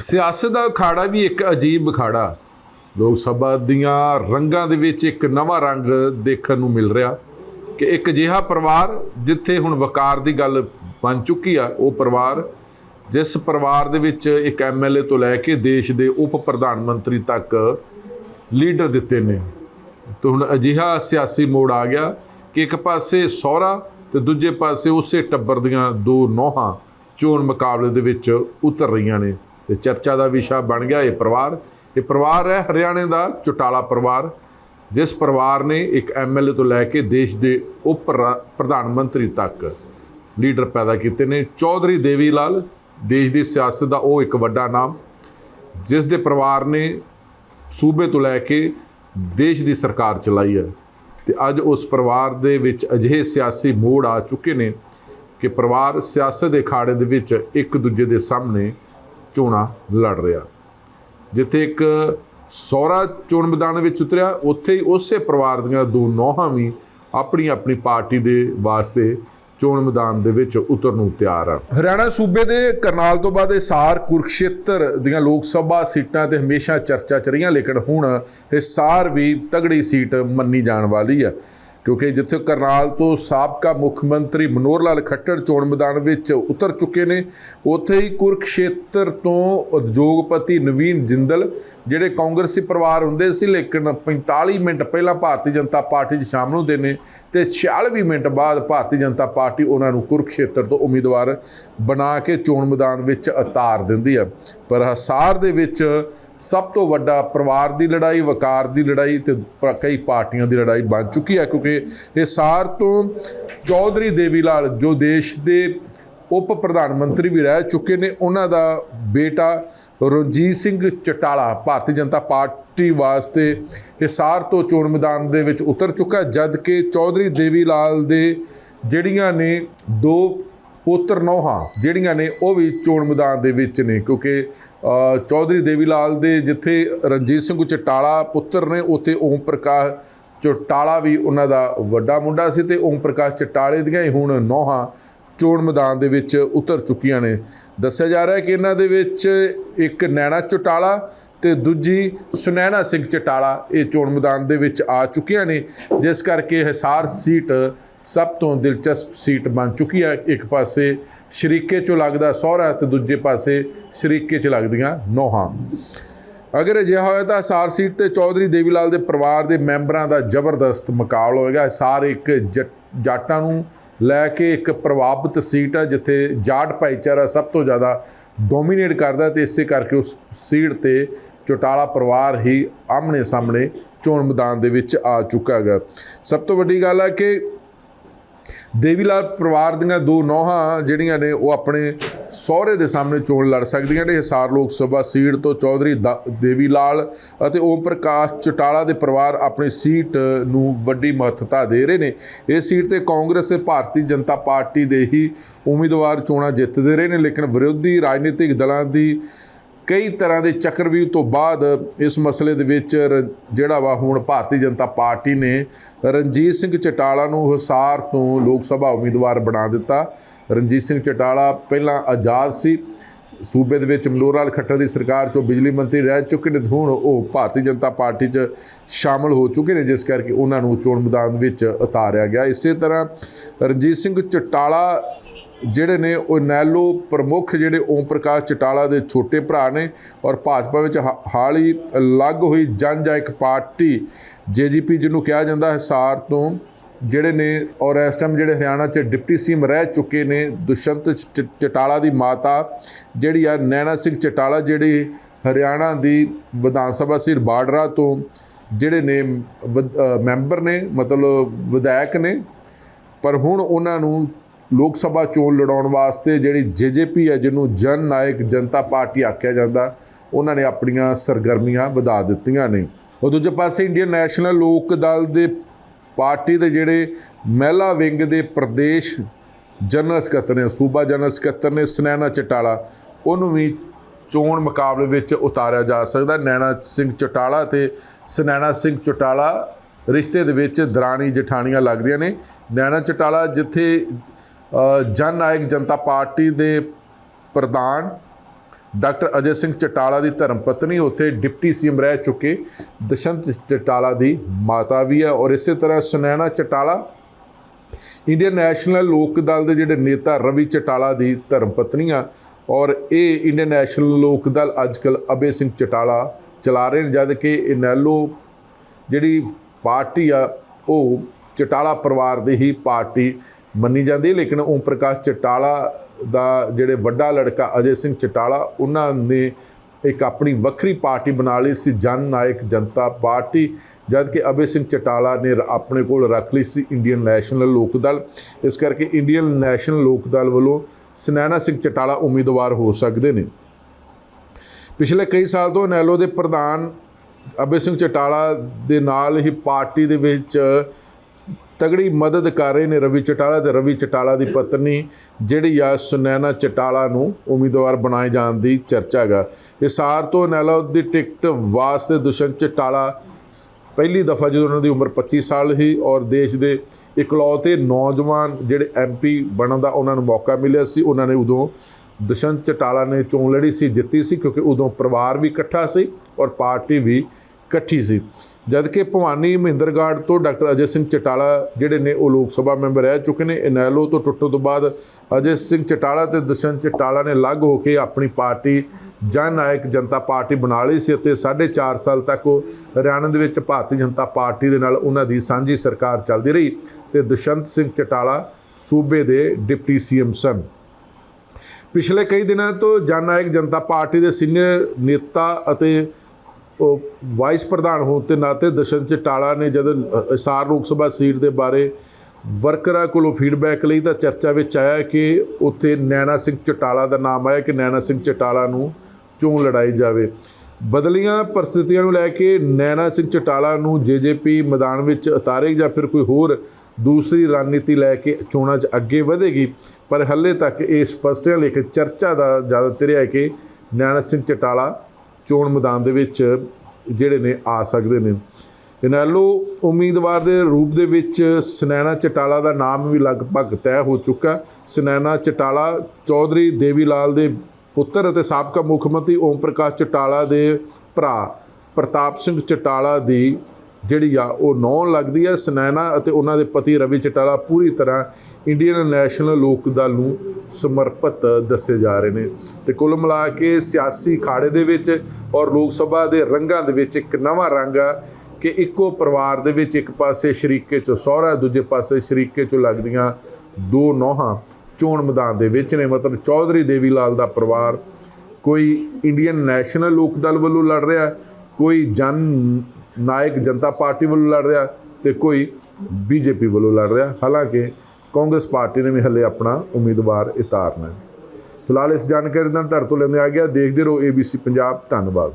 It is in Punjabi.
ਸਿਆਸਤ ਦਾ ਅਖਾੜਾ ਵੀ ਇੱਕ ਅਜੀਬ ਅਖਾੜਾ। ਲੋਕ ਸਭਾ ਦੀਆਂ ਰੰਗਾਂ ਦੇ ਵਿੱਚ ਇੱਕ ਨਵਾਂ ਰੰਗ ਦੇਖਣ ਨੂੰ ਮਿਲ ਰਿਹਾ ਕਿ ਇੱਕ ਅਜਿਹਾ ਪਰਿਵਾਰ ਜਿੱਥੇ ਹੁਣ ਵਕਾਰ ਦੀ ਗੱਲ ਬਣ ਚੁੱਕੀ ਆ, ਉਹ ਪਰਿਵਾਰ ਜਿਸ ਪਰਿਵਾਰ ਦੇ ਵਿੱਚ ਇੱਕ ਐਮਐਲਏ ਤੋਂ ਲੈ ਕੇ ਦੇਸ਼ ਦੇ ਉਪ ਪ੍ਰਧਾਨ ਮੰਤਰੀ ਤੱਕ ਲੀਡਰ ਦਿੱਤੇ ਨੇ। ਤੇ ਹੁਣ ਅਜਿਹਾ ਸਿਆਸੀ ਮੋੜ ਆ ਗਿਆ ਕਿ ਇੱਕ ਪਾਸੇ ਸਹੁਰਾ ਤੇ ਦੂਜੇ ਪਾਸੇ ਉਸੇ ਟੱਬਰ ਦੀਆਂ ਦੋ ਨੋਹਾਂ ਚੋਣ ਮੁਕਾਬਲੇ ਦੇ ਵਿੱਚ ਉਤਰ ਰਹੀਆਂ ਨੇ। ਤੇ ਚਰਚਾ ਦਾ ਵਿਸ਼ਾ ਬਣ ਗਿਆ ਇਹ ਪਰਿਵਾਰ। ਇਹ ਪਰਿਵਾਰ ਹੈ ਹਰਿਆਣੇ ਦਾ, ਚੁਟਾਲਾ ਪਰਿਵਾਰ। ਜਿਸ ਪਰਿਵਾਰ ਨੇ ਇੱਕ ਐਮਐਲਏ ਤੋਂ ਲੈ ਕੇ ਦੇਸ਼ ਦੇ ਉਪ ਪ੍ਰ- ਪ੍ਰਧਾਨ ਮੰਤਰੀ ਤੱਕ ਲੀਡਰ ਪੈਦਾ ਕੀਤੇ ਨੇ। ਚੌਧਰੀ ਦੇਵੀ ਲਾਲ ਦੇਸ਼ ਦੀ ਸਿਆਸਤ ਦਾ ਉਹ ਇੱਕ ਵੱਡਾ ਨਾਮ। ਜਿਸ ਦੇ ਪਰਿਵਾਰ ਨੇ ਸੂਬੇ ਤੋਂ ਲੈ ਕੇ ਦੇਸ਼ ਦੀ ਸਰਕਾਰ ਚਲਾਈ ਹੈ। ਤੇ ਅੱਜ ਉਸ ਪਰਿਵਾਰ ਦੇ ਵਿੱਚ ਅਜਿਹੇ ਸਿਆਸੀ ਮੋੜ ਆ ਚੁੱਕੇ ਨੇ ਕਿ ਪਰਿਵਾਰ ਸਿਆਸਤ ਦੇ ਖਾੜੇ ਦੇ ਵਿੱਚ ਇੱਕ ਦੂਜੇ ਦੇ ਸਾਹਮਣੇ ਚੋਣਾਂ ਲੜ ਰਿਹਾ। ਜਿੱਥੇ ਇੱਕ ਸੌਰਾ ਚੋਣ ਮੈਦਾਨ ਵਿੱਚ ਉਤਰਿਆ, ਉੱਥੇ ਹੀ ਉਸੇ ਪਰਿਵਾਰ ਦੀਆਂ ਦੋ ਨੌਹਾਂ ਵੀ ਆਪਣੀ ਆਪਣੀ ਪਾਰਟੀ ਦੇ ਵਾਸਤੇ ਚੋਣ ਮੈਦਾਨ ਦੇ ਵਿੱਚ ਉਤਰਨ ਨੂੰ ਤਿਆਰ ਆ ਹਰਿਆਣਾ ਸੂਬੇ ਦੇ ਕਰਨਾਲ ਤੋਂ ਬਾਅਦ ਇਹ ਸਾਰ ਕੁਰਕਸ਼ੇਤਰ ਦੀਆਂ ਲੋਕ ਸਭਾ ਸੀਟਾਂ ਤੇ ਹਮੇਸ਼ਾ ਚਰਚਾ ਚ ਰਹੀਆਂ, ਲੇਕਿਨ ਹੁਣ ਇਹ ਸਾਰ ਵੀ ਤਗੜੀ ਸੀਟ ਮੰਨੀ ਜਾਣ ਵਾਲੀ ਆ ਕਿਉਂਕਿ ਜਿੱਥੇ ਕਰਨਾਲ ਤੋਂ ਸਾਬਕਾ ਮੁੱਖ ਮੰਤਰੀ ਮਨੋਹਰ ਲਾਲ ਖੱਟੜ ਚੋਣ ਮੈਦਾਨ ਵਿੱਚ ਉਤਰ ਚੁੱਕੇ ਨੇ, ਉੱਥੇ ਹੀ ਕੁਰਕਸ਼ੇਤਰ ਤੋਂ ਉਦਯੋਗਪਤੀ ਨਵੀਨ ਜਿੰਦਲ, ਜਿਹੜੇ ਕਾਂਗਰਸੀ ਪਰਿਵਾਰ ਹੁੰਦੇ ਸੀ, ਲੇਕਿਨ 45 ਮਿੰਟ ਪਹਿਲਾਂ ਭਾਰਤੀ ਜਨਤਾ ਪਾਰਟੀ 'ਚ ਸ਼ਾਮਲ ਹੁੰਦੇ ਨੇ ਤੇ 46 ਮਿੰਟ ਬਾਅਦ ਭਾਰਤੀ ਜਨਤਾ ਪਾਰਟੀ ਉਹਨਾਂ ਨੂੰ ਕੁਰਕਸ਼ੇਤਰ ਤੋਂ ਉਮੀਦਵਾਰ ਬਣਾ ਕੇ ਚੋਣ ਮੈਦਾਨ ਵਿੱਚ ਉਤਾਰ ਦਿੰਦੀ ਆ ਪਰ ਹਸਾਰ ਦੇ ਵਿੱਚ ਸਭ ਤੋਂ ਵੱਡਾ ਪਰਿਵਾਰ ਦੀ ਲੜਾਈ, ਵਕਾਰ ਦੀ ਲੜਾਈ ਤੇ ਕਈ ਪਾਰਟੀਆਂ ਦੀ ਲੜਾਈ ਬਣ ਚੁੱਕੀ ਹੈ ਕਿਉਂਕਿ ਇਹ ਸਾਰ ਤੋਂ ਚੌਧਰੀ ਦੇਵੀ ਲਾਲ ਜੋ ਦੇਸ਼ ਦੇ ਉਪ ਪ੍ਰਧਾਨ ਮੰਤਰੀ ਵੀ ਰਹਿ ਚੁੱਕੇ ਨੇ, ਉਹਨਾਂ ਦਾ ਬੇਟਾ ਰਣਜੀਤ ਸਿੰਘ ਚਟਾਲਾ ਭਾਰਤੀ ਜਨਤਾ ਪਾਰਟੀ ਵਾਸਤੇ ਹਿਸਾਰ ਤੋਂ ਚੋਣ ਮੈਦਾਨ ਦੇ ਵਿੱਚ ਉਤਰ ਚੁੱਕਾ ਜਦ ਕਿ ਚੌਧਰੀ ਦੇਵੀ ਲਾਲ ਦੇ ਜਿਹੜੀਆਂ ਨੇ ਦੋ ਪੁੱਤਰ ਨੌਹਾਂ, ਜਿਹੜੀਆਂ ਨੇ ਉਹ ਵੀ ਚੋਣ ਮੈਦਾਨ ਦੇ ਵਿੱਚ ਨੇ ਕਿਉਂਕਿ ਚੌਧਰੀ ਦੇਵੀ ਲਾਲ ਦੇ ਜਿੱਥੇ ਰਣਜੀਤ ਸਿੰਘ ਚਟਾਲਾ ਪੁੱਤਰ ਨੇ, ਉੱਥੇ ਓਮ ਪ੍ਰਕਾਸ਼ ਚਟਾਲਾ ਵੀ ਉਹਨਾਂ ਦਾ ਵੱਡਾ ਮੁੰਡਾ ਸੀ ਤੇ ਓਮ ਪ੍ਰਕਾਸ਼ ਚਟਾਲੇ ਦੀਆਂ ਹੀ ਹੁਣ ਨੌਹਾਂ ਚੋਣ ਮੈਦਾਨ ਦੇ ਵਿੱਚ ਉਤਰ ਚੁੱਕੀਆਂ ਨੇ। ਦੱਸਿਆ ਜਾ ਰਿਹਾ ਹੈ ਕਿ ਇਹਨਾਂ ਦੇ ਵਿੱਚ ਇੱਕ ਨੈਣਾ ਚਟਾਲਾ ਤੇ ਦੂਜੀ ਸੁਨੈਣਾ ਸਿੰਘ ਚਟਾਲਾ ਇਹ ਚੋਣ ਮੈਦਾਨ ਦੇ ਵਿੱਚ ਆ ਚੁੱਕੀਆਂ ਨੇ, ਜਿਸ ਕਰਕੇ ਹਿਸਾਰ ਸੀਟ ਸਭ ਤੋਂ ਦਿਲਚਸਪ ਸੀਟ ਬਣ ਚੁੱਕੀ ਹੈ ਇੱਕ ਪਾਸੇ ਸ਼ਰੀਕੇ ਚੋਂ ਲੱਗਦਾ ਸਹੁਰਾ ਤੇ ਦੂਜੇ ਪਾਸੇ ਸ਼ਰੀਕੇ ਚ ਲੱਗਦੀਆਂ ਨੋਹਾਂ। ਅਗਰ ਅਜਿਹਾ ਹੋਇਆ ਤਾਂ ਹਿਸਾਰ ਸੀਟ ਤੇ ਚੌਧਰੀ ਦੇਵੀ ਲਾਲ ਦੇ ਪਰਿਵਾਰ ਦੇ ਮੈਂਬਰਾਂ ਦਾ ਜ਼ਬਰਦਸਤ ਮੁਕਾਬਲਾ ਹੋਏਗਾ ਹਿਸਾਰ ਇੱਕ ਜੱਟ- ਜਾਟਾਂ ਨੂੰ ਲੈ ਕੇ ਇੱਕ ਪ੍ਰਭਾਵਿਤ ਸੀਟ ਹੈ ਜਿੱਥੇ ਜਾਟ ਭਾਈਚਾਰਾ ਸਭ ਤੋਂ ਜ਼ਿਆਦਾ ਡੋਮੀਨੇਟ ਕਰਦਾ ਤੇ ਇਸੇ ਕਰਕੇ ਉਸ ਸੀਟ ਤੇ ਚੋਟਾਲਾ ਪਰਿਵਾਰ ਹੀ ਆਮਣੇ ਸਾਹਮਣੇ ਚੋਣ ਮੈਦਾਨ ਦੇ ਵਿੱਚ ਆ ਚੁੱਕਾ ਹੈਗਾ। ਸਭ ਤੋਂ ਵੱਡੀ ਗੱਲ ਹੈ ਕਿ ਦੇਵੀ ਲਾਲ ਪਰਿਵਾਰ ਦੀਆਂ ਦੋ ਨੌਹਾਂ ਜਿਹੜੀਆਂ ਨੇ, ਉਹ ਆਪਣੇ ਸਹੁਰੇ ਦੇ ਸਾਹਮਣੇ ਚੋਣ ਲੜ ਸਕਦੀਆਂ ਨੇ। ਹਿਸਾਰ ਲੋਕ ਸਭਾ ਸੀਟ ਤੋਂ ਚੌਧਰੀ ਦਾ- ਦੇਵੀ ਲਾਲ ਅਤੇ ਓਮ ਪ੍ਰਕਾਸ਼ ਚਟਾਲਾ ਦੇ ਪਰਿਵਾਰ ਆਪਣੀ ਸੀਟ ਨੂੰ ਵੱਡੀ ਮਹੱਤਤਾ ਦੇ ਰਹੇ ਨੇ। ਇਸ ਸੀਟ ਤੇ ਕਾਂਗਰਸ ਤੇ ਭਾਰਤੀ ਜਨਤਾ ਪਾਰਟੀ ਦੇ ਹੀ ਉਮੀਦਵਾਰ ਚੋਣਾਂ ਜਿੱਤਦੇ ਰਹੇ ਨੇ, ਲੇਕਿਨ ਵਿਰੋਧੀ ਰਾਜਨੀਤਿਕ ਦਲਾਂ ਦੀ ਕਈ ਤਰ੍ਹਾਂ ਦੇ ਚੱਕਰਵਿਊਹ ਤੋਂ ਬਾਅਦ ਇਸ ਮਸਲੇ ਦੇ ਵਿੱਚ ਰ- ਜਿਹੜਾ ਵਾ ਹੁਣ ਭਾਰਤੀ ਜਨਤਾ ਪਾਰਟੀ ਨੇ ਰਣਜੀਤ ਸਿੰਘ ਚਟਾਲਾ ਨੂੰ ਹਿਸਾਰ ਤੋਂ ਲੋਕ ਸਭਾ ਉਮੀਦਵਾਰ ਬਣਾ ਦਿੱਤਾ। ਰਣਜੀਤ ਸਿੰਘ ਚਟਾਲਾ ਪਹਿਲਾਂ ਆਜ਼ਾਦ ਸੀ। ਸੂਬੇ ਦੇ ਵਿੱਚ ਮਨੋਹਰ ਲਾਲ ਖੱਟਰ ਦੀ ਸਰਕਾਰ ਚੋਂ ਬਿਜਲੀ ਮੰਤਰੀ ਰਹਿ ਚੁੱਕੇ ਨੇ ਹੁਣ ਉਹ ਭਾਰਤੀ ਜਨਤਾ ਪਾਰਟੀ 'ਚ ਸ਼ਾਮਲ ਹੋ ਚੁੱਕੇ ਨੇ, ਜਿਸ ਕਰਕੇ ਉਹਨਾਂ ਨੂੰ ਚੋਣ ਮੈਦਾਨ ਵਿੱਚ ਉਤਾਰਿਆ ਗਿਆ। ਇਸੇ ਤਰ੍ਹਾਂ ਰਣਜੀਤ ਸਿੰਘ ਚਟਾਲਾ ਜਿਹੜੇ ਨੇ ਉਹ ਨੈਲੋ ਪ੍ਰਮੁੱਖ ਜਿਹੜੇ ਓਮ ਪ੍ਰਕਾਸ਼ ਚਟਾਲਾ ਦੇ ਛੋਟੇ ਭਰਾ ਨੇ ਔਰ ਭਾਜਪਾ ਵਿੱਚ ਹਾ- ਹਾਲ ਹੀ ਅਲੱਗ ਹੋਈ ਜਨਜਾਇਕ ਪਾਰਟੀ ਜੇਜੀਪੀ ਜਿਹਨੂੰ ਕਿਹਾ ਜਾਂਦਾ ਹਿਸਾਰ ਤੋਂ, ਜਿਹੜੇ ਨੇ ਔਰ ਇਸ ਟਾਈਮ ਜਿਹੜੇ ਹਰਿਆਣਾ 'ਚ ਡਿਪਟੀ ਸੀਐਮ ਰਹਿ ਚੁੱਕੇ ਨੇ ਦੁਸ਼ਯੰਤ ਚ- ਚਟਾਲਾ ਦੀ ਮਾਤਾ, ਜਿਹੜੀ ਆ ਨੈਣਾ ਸਿੰਘ ਚਟਾਲਾ ਜਿਹੜੀ ਹਰਿਆਣਾ ਦੀ ਵਿਧਾਨ ਸਭਾ ਸੀਟ ਬਾਰਡਰਾ ਤੋਂ, ਜਿਹੜੇ ਨੇ ਵਧ- ਮੈਂਬਰ ਨੇ, ਮਤਲਬ ਵਿਧਾਇਕ ਨੇ, ਪਰ ਹੁਣ ਉਹਨਾਂ ਨੂੰ ਲੋਕ ਸਭਾ ਚੋਣ ਲੜਾਉਣ ਵਾਸਤੇ ਜਿਹੜੀ ਜੇਜੇਪੀ ਹੈ, ਜਿਹਨੂੰ ਜਨ ਨਾਇਕ ਜਨਤਾ ਪਾਰਟੀ ਆਖਿਆ ਜਾਂਦਾ, ਉਹਨਾਂ ਨੇ ਆਪਣੀਆਂ ਸਰਗਰਮੀਆਂ ਵਧਾ ਦਿੱਤੀਆਂ ਨੇ। ਉਹ ਦੂਜੇ ਪਾਸੇ ਇੰਡੀਅਨ ਨੈਸ਼ਨਲ ਲੋਕ ਦਲ ਦੇ ਪਾਰਟੀ ਦੇ ਜਿਹੜੇ ਮਹਿਲਾ ਵਿੰਗ ਦੇ ਪ੍ਰਦੇਸ਼ ਜਨਰਲ ਸਕੱਤਰ ਨੇ, ਸੂਬਾ ਜਨਰਲ ਸਕੱਤਰ ਨੇ, ਸੁਨੈਣਾ ਚਟਾਲਾ, ਉਹਨੂੰ ਵੀ ਚੋਣ ਮੁਕਾਬਲੇ ਵਿੱਚ ਉਤਾਰਿਆ ਜਾ ਸਕਦਾ। ਨੈਣਾ ਸਿੰਘ ਚਟਾਲਾ ਤੇ ਸੁਨੈਣਾ ਸਿੰਘ ਚਟਾਲਾ ਰਿਸ਼ਤੇ ਦੇ ਵਿੱਚ ਦਰਾਣੀ ਜਠਾਣੀਆਂ ਲੱਗਦੀਆਂ ਨੇ। ਨੈਣਾ ਚਟਾਲਾ ਜਿੱਥੇ ਜਨ ਨਾਇਕ ਜਨਤਾ ਪਾਰਟੀ ਦੇ ਪ੍ਰਧਾਨ ਡਾਕਟਰ ਅਜੇ ਸਿੰਘ ਚਟਾਲਾ ਦੀ ਧਰਮ ਪਤਨੀ ਉੱਥੇ ਡਿਪਟੀ ਸੀਐਮ ਰਹਿ ਚੁੱਕੇ ਦਸ਼ੰਤ ਚਟਾਲਾ ਦੀ ਮਾਤਾ ਵੀ ਹੈ ਔਰ ਇਸੇ ਤਰ੍ਹਾਂ ਸੁਨੈਣਾ ਚਟਾਲਾ, ਇੰਡੀਅਨ ਨੈਸ਼ਨਲ ਲੋਕ ਦਲ ਦੇ ਜਿਹੜੇ ਨੇਤਾ ਰਵੀ ਚਟਾਲਾ ਦੀ ਧਰਮ ਪਤਨੀ ਆ ਔਰ ਇਹ ਇੰਡੀਅਨ ਨੈਸ਼ਨਲ ਲੋਕ ਦਲ ਅੱਜਕੱਲ ਅਬੇ ਸਿੰਘ ਚਟਾਲਾ ਚਲਾ ਰਹੇ ਨੇ, ਜਦ ਕਿ ਇਨੈਲੋ ਜਿਹੜੀ ਪਾਰਟੀ ਆ, ਉਹ ਚਟਾਲਾ ਪਰਿਵਾਰ ਦੀ ਹੀ ਪਾਰਟੀ ਮੰਨੀ ਜਾਂਦੀ ਹੈ, ਲੇਕਿਨ ਓਮ ਪ੍ਰਕਾਸ਼ ਚਟਾਲਾ ਦਾ ਜਿਹੜੇ ਵੱਡਾ ਲੜਕਾ ਅਜੇ ਸਿੰਘ ਚਟਾਲਾ, ਉਹਨਾਂ ਨੇ ਇੱਕ ਆਪਣੀ ਵੱਖਰੀ ਪਾਰਟੀ ਬਣਾ ਲਈ ਸੀ, ਜਨ ਨਾਇਕ ਜਨਤਾ ਪਾਰਟੀ ਜਦ ਕਿ ਅਬੇ ਸਿੰਘ ਚਟਾਲਾ ਨੇ ਰ- ਆਪਣੇ ਕੋਲ ਰੱਖ ਲਈ ਸੀ ਇੰਡੀਅਨ ਨੈਸ਼ਨਲ ਲੋਕ ਦਲ। ਇਸ ਕਰਕੇ ਇੰਡੀਅਨ ਨੈਸ਼ਨਲ ਲੋਕ ਦਲ ਵੱਲੋਂ ਸੁਨੈਣਾ ਸਿੰਘ ਚਟਾਲਾ ਉਮੀਦਵਾਰ ਹੋ ਸਕਦੇ ਨੇ। ਪਿਛਲੇ ਕਈ ਸਾਲ ਤੋਂ ਨੈਲੋ ਦੇ ਪ੍ਰਧਾਨ ਅਬੇ ਸਿੰਘ ਚਟਾਲਾ ਦੇ ਨਾਲ ਹੀ ਪਾਰਟੀ ਦੇ ਵਿੱਚ ਤਗੜੀ ਮਦਦ ਕਰ ਰਹੇ ਨੇ ਰਵੀ ਚਟਾਲਾ ਤੇ ਰਵੀ ਚਟਾਲਾ ਦੀ ਪਤਨੀ, ਜਿਹੜੀ ਆ ਸੁਨੈਨਾ ਚਟਾਲਾ ਨੂੰ ਉਮੀਦਵਾਰ ਬਣਾਏ ਜਾਣ ਦੀ ਚਰਚਾ ਹੈਗਾ। ਹਿਸਾਰ ਤੋਂ ਨੈਲੋ ਦੀ ਟਿਕਟ ਵਾਸਤੇ ਦੁਸ਼ਯੰਤ ਚਟਾਲਾ ਪਹਿਲੀ ਦਫਾ ਜਦੋਂ ਉਹਨਾਂ ਦੀ ਉਮਰ 25 ਸਾਲ ਸੀ ਔਰ ਦੇਸ਼ ਦੇ ਇਕਲੌਤੇ ਨੌਜਵਾਨ ਜਿਹੜੇ ਐਮਪੀ ਬਣਨ ਦਾ ਉਹਨਾਂ ਨੂੰ ਮੌਕਾ ਮਿਲਿਆ ਸੀ, ਉਹਨਾਂ ਨੇ ਉਦੋਂ ਦੁਸ਼ਯੰਤ ਚਟਾਲਾ ਨੇ ਚੋਣ ਲੜੀ ਸੀ, ਜਿੱਤੀ ਸੀ ਕਿਉਂਕਿ ਉਦੋਂ ਪਰਿਵਾਰ ਵੀ ਇਕੱਠਾ ਸੀ ਔਰ ਪਾਰਟੀ ਵੀ ਇਕੱਠੀ ਸੀ। ਜਦ ਕਿ ਭਵਾਨੀ ਮਹਿੰਦਰਗੜ੍ਹ ਤੋਂ ਡਾਕਟਰ ਅਜੇ ਸਿੰਘ ਚਟਾਲਾ ਜਿਹੜੇ ਨੇ ਉਹ ਲੋਕ ਸਭਾ ਮੈਂਬਰ ਰਹਿ ਚੁੱਕੇ ਨੇ, ਇਨੈਲੋ ਤੋਂ ਟੁੱਟਣ ਤੋਂ ਬਾਅਦ ਅਜੇ ਸਿੰਘ ਚਟਾਲਾ ਤੇ ਦੁਸ਼ਯੰਤ ਚਟਾਲਾ ਨੇ ਅਲੱਗ ਹੋ ਕੇ ਆਪਣੀ ਪਾਰਟੀ ਜਨ ਨਾਇਕ ਜਨਤਾ ਪਾਰਟੀ ਬਣਾ ਲਈ ਸੀ ਅਤੇ 4.5 ਸਾਲ ਤੱਕ ਉਹ ਹਰਿਆਣਾ ਦੇ ਵਿੱਚ ਭਾਰਤੀ ਜਨਤਾ ਪਾਰਟੀ ਦੇ ਨਾਲ ਉਹਨਾਂ ਦੀ ਸਾਂਝੀ ਸਰਕਾਰ ਚੱਲਦੀ ਰਹੀ ਤੇ ਦੁਸ਼ਯੰਤ ਸਿੰਘ ਚਟਾਲਾ ਸੂਬੇ ਦੇ ਡਿਪਟੀ ਸੀਐਮ ਸਨ। ਪਿਛਲੇ ਕਈ ਦਿਨਾਂ ਤੋਂ ਜਨ ਨਾਇਕ ਜਨਤਾ ਪਾਰਟੀ ਦੇ ਸੀਨੀਅਰ ਨੇਤਾ ਅਤੇ ਵਾਈਸ ਪ੍ਰਧਾਨ ਹੋਣ ਦੇ ਨਾਤੇ ਦਸ਼ਨ ਚਟਾਲਾ ਨੇ ਜਦੋਂ ਇਸਾਰ ਲੋਕ ਸਭਾ ਸੀਟ ਦੇ ਬਾਰੇ ਵਰਕਰਾਂ ਕੋਲੋਂ ਫੀਡਬੈਕ ਲਈ ਤਾਂ ਚਰਚਾ ਵਿੱਚ ਆਇਆ ਕਿ ਉੱਥੇ ਨੈਣਾ ਸਿੰਘ ਚਟਾਲਾ ਦਾ ਨਾਮ ਆਇਆ ਕਿ ਨੈਣਾ ਸਿੰਘ ਚਟਾਲਾ ਨੂੰ ਚੋਣ ਲੜਾਈ ਜਾਵੇ। ਬਦਲੀਆਂ ਪਰਿਸਥਿਤੀਆਂ ਨੂੰ ਲੈ ਕੇ ਨੈਣਾ ਸਿੰਘ ਚਟਾਲਾ ਨੂੰ ਜੇਜੇਪੀ ਮੈਦਾਨ ਵਿੱਚ ਉਤਾਰੇ ਜਾਂ ਫਿਰ ਕੋਈ ਹੋਰ ਦੂਸਰੀ ਰਣਨੀਤੀ ਲੈ ਕੇ ਚੋਣਾਂ 'ਚ ਅੱਗੇ ਵਧੇਗੀ, ਪਰ ਹੱਲੇ ਤੱਕ ਇਹ ਸਪਸ਼ਟ ਹੈ, ਲੇਕਿਨ ਚਰਚਾ ਦਾ ਜ਼ਿਆਦਾ ਇਹ ਹੈ ਕਿ ਨੈਣਾ ਸਿੰਘ ਚਟਾਲਾ ਚੋਣ ਮੈਦਾਨ ਦੇ ਵਿੱਚ ਜਿਹੜੇ ਨੇ ਆ ਸਕਦੇ ਨੇ। ਇਨੈਲੋ ਉਮੀਦਵਾਰ ਦੇ ਰੂਪ ਦੇ ਵਿੱਚ ਸੁਨੈਣਾ ਚਟਾਲਾ ਦਾ ਨਾਮ ਵੀ ਲਗਭਗ ਤੈਅ ਹੋ ਚੁੱਕਾ। ਸੁਨੈਣਾ ਚਟਾਲਾ ਚੌਧਰੀ ਦੇਵੀ ਲਾਲ ਦੇ ਪੁੱਤਰ ਅਤੇ ਸਾਬਕਾ ਮੁੱਖ ਮੰਤਰੀ ਓਮ ਪ੍ਰਕਾਸ਼ ਚਟਾਲਾ ਦੇ ਭਰਾ ਪ੍ਰਤਾਪ ਸਿੰਘ ਚਟਾਲਾ ਦੀ ਜਿਹੜੀ ਆ ਉਹ ਨੌਂ ਲੱਗਦੀ ਹੈ ਸਨੈਨਾ ਅਤੇ ਉਹਨਾਂ ਦੇ ਪਤੀ ਰਵੀ ਚਟਾਲਾ ਪੂਰੀ ਤਰ੍ਹਾਂ ਇੰਡੀਅਨ ਨੈਸ਼ਨਲ ਲੋਕ ਦਲ ਨੂੰ ਸਮਰਪਿਤ ਦੱਸੇ ਜਾ ਰਹੇ ਨੇ। ਤੇ ਕੁੱਲ ਮਿਲਾ ਕੇ ਸਿਆਸੀ ਖਾੜੇ ਦੇ ਵਿੱਚ ਔਰ ਲੋਕ ਸਭਾ ਦੇ ਰੰਗਾਂ ਦੇ ਵਿੱਚ ਇੱਕ ਨਵਾਂ ਰੰਗ ਆ ਕਿ ਇੱਕੋ ਪਰਿਵਾਰ ਦੇ ਵਿੱਚ ਇੱਕ ਪਾਸੇ ਸ਼ਰੀਕੇ ਚੋਂ ਸਹੁਰਾ, ਦੂਜੇ ਪਾਸੇ ਸ਼ਰੀਕੇ ਚੋਂ ਲੱਗਦੀਆਂ ਦੋ ਨੌਹਾਂ ਚੋਣ ਮੈਦਾਨ ਦੇ ਵਿੱਚ ਨੇ। ਮਤਲਬ ਚੌਧਰੀ ਦੇਵੀ ਲਾਲ ਦਾ ਪਰਿਵਾਰ ਕੋਈ ਇੰਡੀਅਨ ਨੈਸ਼ਨਲ ਲੋਕ ਦਲ ਵੱਲੋਂ ਲੜ ਰਿਹਾ, ਕੋਈ ਜਨ ਨਾਇਕ ਜਨਤਾ ਪਾਰਟੀ ਵੱਲੋਂ ਲੜ ਰਿਹਾ ਤੇ ਕੋਈ ਬੀਜੇਪੀ ਵੱਲੋਂ ਲੜ ਰਿਹਾ। ਹਾਲਾਂਕਿ ਕਾਂਗਰਸ ਪਾਰਟੀ ਨੇ ਵੀ ਹੱਲੇ ਆਪਣਾ ਉਮੀਦਵਾਰ ਉਤਾਰਨਾ ਫਿਲਹਾਲ ਇਸ ਜਾਣਕਾਰੀ ਨਾਲ ਧਰ ਤੋਂ ਲੈਂਦੇ ਆ ਗਿਆ। ਦੇਖਦੇ ਰਹੋ ABC ਪੰਜਾਬ। ਧੰਨਵਾਦ।